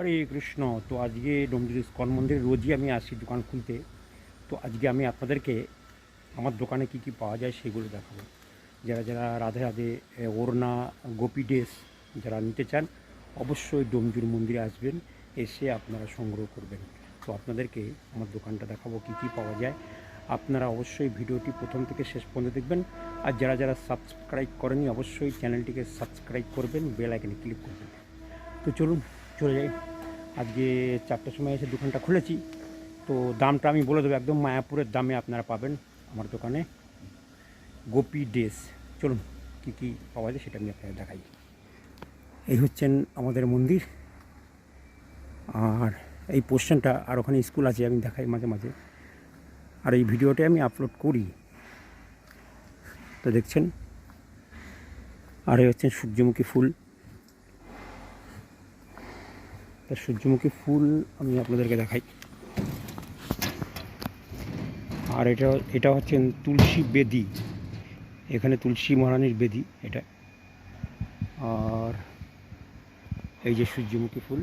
হরে কৃষ্ণ। তো আজকে ডোমজুরি ইস্কন মন্দিরে রোজই আমি আসি দোকান খুলতে। তো আজকে আমি আপনাদেরকে আমার দোকানে কি কি পাওয়া যায় সেগুলো দেখাবো। যারা যারা রাধে রাধে ওড়না, গোপী ড্রেস যারা নিতে চান, অবশ্যই ডোমজুর মন্দিরে আসবেন, এসে আপনারা সংগ্রহ করবেন। তো আপনাদেরকে আমার দোকানটা দেখাবো কি কি পাওয়া যায়। আপনারা অবশ্যই ভিডিওটি প্রথম থেকে শেষ পর্যন্ত দেখবেন। আর যারা যারা সাবস্ক্রাইব করেনি অবশ্যই চ্যানেলটিকে সাবস্ক্রাইব করবেন, বেল আইকনে ক্লিক করবেন। তো চলুন চলে যাই। আজকে চারটার সময় এসে দোকানটা খুলেছি। তো দামটা আমি বলে দেবো, একদম মায়াপুরের দামে আপনারা পাবেন আমার দোকানে। গোপী ড্রেস। চলুন, কী কী পাওয়া যায় সেটা আমি আপনাদের দেখাই। এই হচ্ছেন আমাদের মন্দির। আর এই পোর্শনটা আর ওখানে স্কুল আছে, আমি দেখাই মাঝে মাঝে। আর এই ভিডিওটা আমি আপলোড করি। তো দেখছেন? আর এই হচ্ছেন সূর্যমুখী ফুল। তা সূর্যমুখী ফুল আমি আপনাদেরকে দেখাই। আর এটা এটা হচ্ছে তুলসী বেদি। এখানে তুলসী মহারানীর বেদি এটা। আর এই যে সূর্যমুখী ফুল,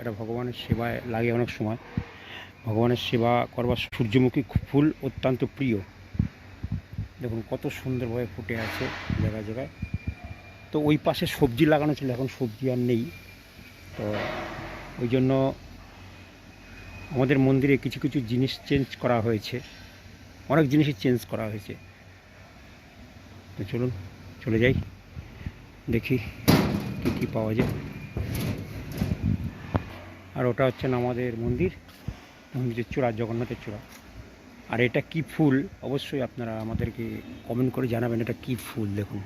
এটা ভগবানের সেবায় লাগে অনেক সময়। ভগবানের সেবা করবার সূর্যমুখী ফুল অত্যন্ত প্রিয়। দেখুন কত সুন্দরভাবে ফুটে আছে জায়গায় জায়গায়। তো ওই পাশে সবজি লাগানো ছিল, এখন সবজি আর নেই। তো ওই জন্য আমাদের মন্দিরে কিছু কিছু জিনিস চেঞ্জ করা হয়েছে। অনেক জিনিসই চেঞ্জ করা হয়েছে। তো চলুন, চলে যাই। দেখি কী কী পাওয়া যায়। আর ওটা হচ্ছে না আমাদের মন্দির মন্দিরের চূড়া, জগন্নাথের চূড়া। আর এটা কি ফুল? অবশ্যই আপনারা আমাদেরকে কমেন্ট করে জানাবেন এটা কি ফুল। দেখুন,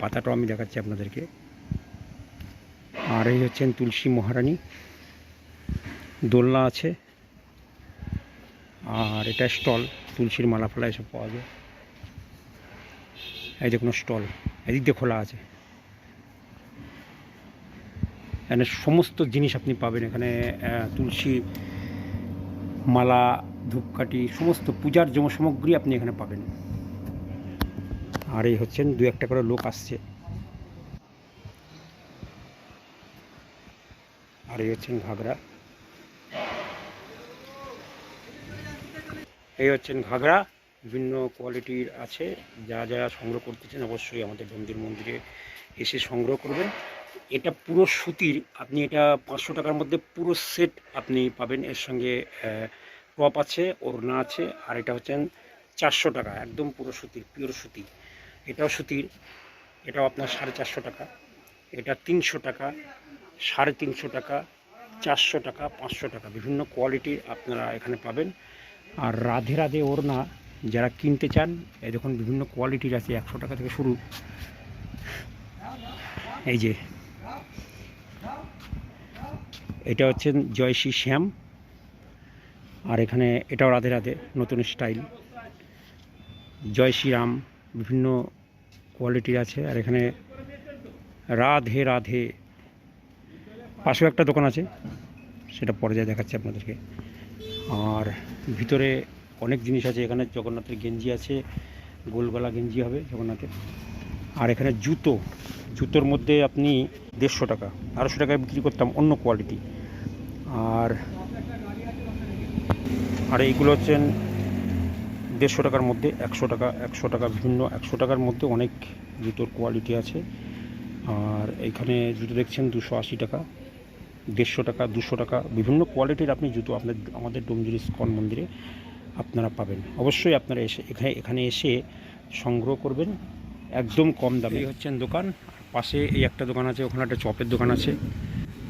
পাতাটাও আমি দেখাচ্ছি আপনাদেরকে। আর এই হচ্ছেন তুলসী মহারানী। দোলনা আছে। আর এটা স্টল, তুলসীর মালা ফালা এসব পাওয়া যায়। এই যে কোনো স্টল, এদিক দিয়ে খোলা আছে। এখানে সমস্ত জিনিস আপনি পাবেন। এখানে তুলসী মালা, ধূপকাঠি, সমস্ত পূজার জম সামগ্রী আপনি এখানে পাবেন। আর এই হচ্ছেন দু একটা করে লোক আসছে। আর এই হচ্ছেন ঘাগরা। এই হচ্ছেন ঘাগরা বিভিন্ন কোয়ালিটির আছে যারা যারা সংগ্রহ করতেছেন অবশ্যই আমাদের মন্দির মন্দিরে এসে সংগ্রহ করবেন। এটা পুরো সুতির, আপনি এটা পাঁচশো টাকার মধ্যে পুরো সেট আপনি পাবেন। এর সঙ্গে টপ আছে, ওড়না আছে, আর এটা হচ্ছেন চারশো টাকা, একদম পুরো সুতির পিওর সুতি। এটাও সুতির, এটাও আপনার সাড়ে চারশো টাকা, এটা তিনশো টাকা সাড়ে তিনশো টাকা, চারশো টাকা, পাঁচশো টাকা, বিভিন্ন কোয়ালিটির আপনারা এখানে পাবেন। আর রাধে রাধে ওড়না, যারা কিনতে চান, এই দেখুন বিভিন্ন কোয়ালিটির আছে, একশো টাকা থেকে শুরু। এই যে, এটা হচ্ছে জয়শ্রী শ্যাম, আর এখানে এটাও রাধে রাধে, নতুন স্টাইল জয় শ্রীরাম বিভিন্ন কোয়ালিটির আছে, আর এখানে রাধে রাধে পাশেও একটা দোকান আছে, সেটা পরে যায় দেখাচ্ছি আপনাদেরকে। আর ভিতরে অনেক জিনিস আছে, এখানে জগন্নাথের গেঞ্জি আছে, গোলগলা গেঞ্জি হবে জগন্নাথের। আর এখানে জুতো, জুতোর মধ্যে আপনি দেড়শো টাকা আড়াইশো টাকায় বিক্রি করতাম অন্য কোয়ালিটি আর আর এইগুলো হচ্ছেন দেড়শো টাকার মধ্যে একশো টাকা একশো টাকা বিভিন্ন একশো টাকার মধ্যে অনেক জুতোর কোয়ালিটি আছে। আর এইখানে জুতো দেখছেন দুশো আশি টাকা। দেড়শো টাকা, দুশো টাকা, বিভিন্ন কোয়ালিটির আপনি জুতো আপনার, আমাদের ডোমজুরি স্কন মন্দিরে আপনারা পাবেন। অবশ্যই আপনারা এসে এখানে এখানে এসে সংগ্রহ করবেন। একদম কম দামে। হচ্ছেন দোকান। পাশে এই একটা দোকান আছে, ওখানে একটা চপের দোকান আছে।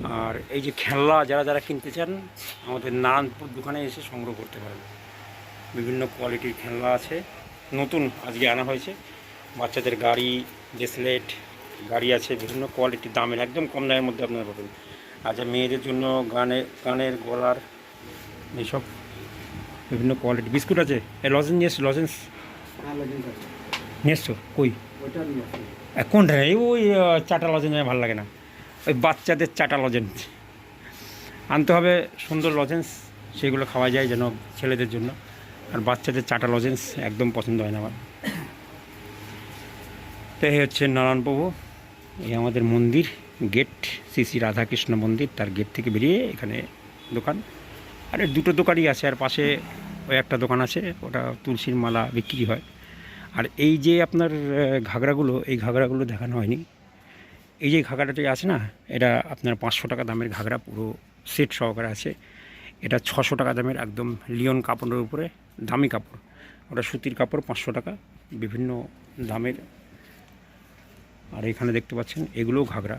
আর এই যে খেলনা যারা যারা কিনতে চান, আমাদের নারায়ণপুর দোকানে এসে সংগ্রহ করতে পারেন। বিভিন্ন কোয়ালিটির খেলনা আছে। নতুন আজকে আনা হয়েছে। বাচ্চাদের গাড়ি, ব্রেসলেট, গাড়ি আছে, বিভিন্ন কোয়ালিটির দামের, একদম কম দামের মধ্যে আপনারা পাবেন। আচ্ছা মেয়েদের জন্য গানের গানের গলার এইসব বিভিন্ন কোয়ালিটি বিস্কুট আছে? এই লজেন্স লজেন্স নিয়ে এসছো কই? কোনটা এই ওই চাটা লজেন্স আমার ভালো লাগে না। ওই বাচ্চাদের চাটা লজেন্স আনতে হবে সুন্দর লজেন্স সেগুলো খাওয়া যায় যেন ছেলেদের জন্য। আর বাচ্চাদের চাটা লজেন্স একদম পছন্দ হয় না আমার। তো এই হচ্ছে নারায়ণপ্রভু। এই আমাদের মন্দির। গেট শ্রী শ্রী রাধাকৃষ্ণ মন্দির, তার গেট থেকে বেরিয়ে এখানে দোকান। আর দুটো দোকানই আছে, আর পাশে ওই একটা দোকান আছে, ওটা তুলসীর মালা বিক্রি হয়। আর এই যে আপনার ঘাগরাগুলো, এই ঘাগরাগুলো দেখানো হয়নি। এই যে ঘাগরাটি আছে না, এটা আপনার পাঁচশো টাকা দামের ঘাগরা, পুরো সেট সহকারে আছে। এটা ছশো টাকা দামের একদম লিওন কাপড়ের উপরে, দামি কাপড়। ওটা সুতির কাপড় পাঁচশো টাকা, বিভিন্ন দামের। আর এখানে দেখতে পাচ্ছেন, এগুলোও ঘাগরা।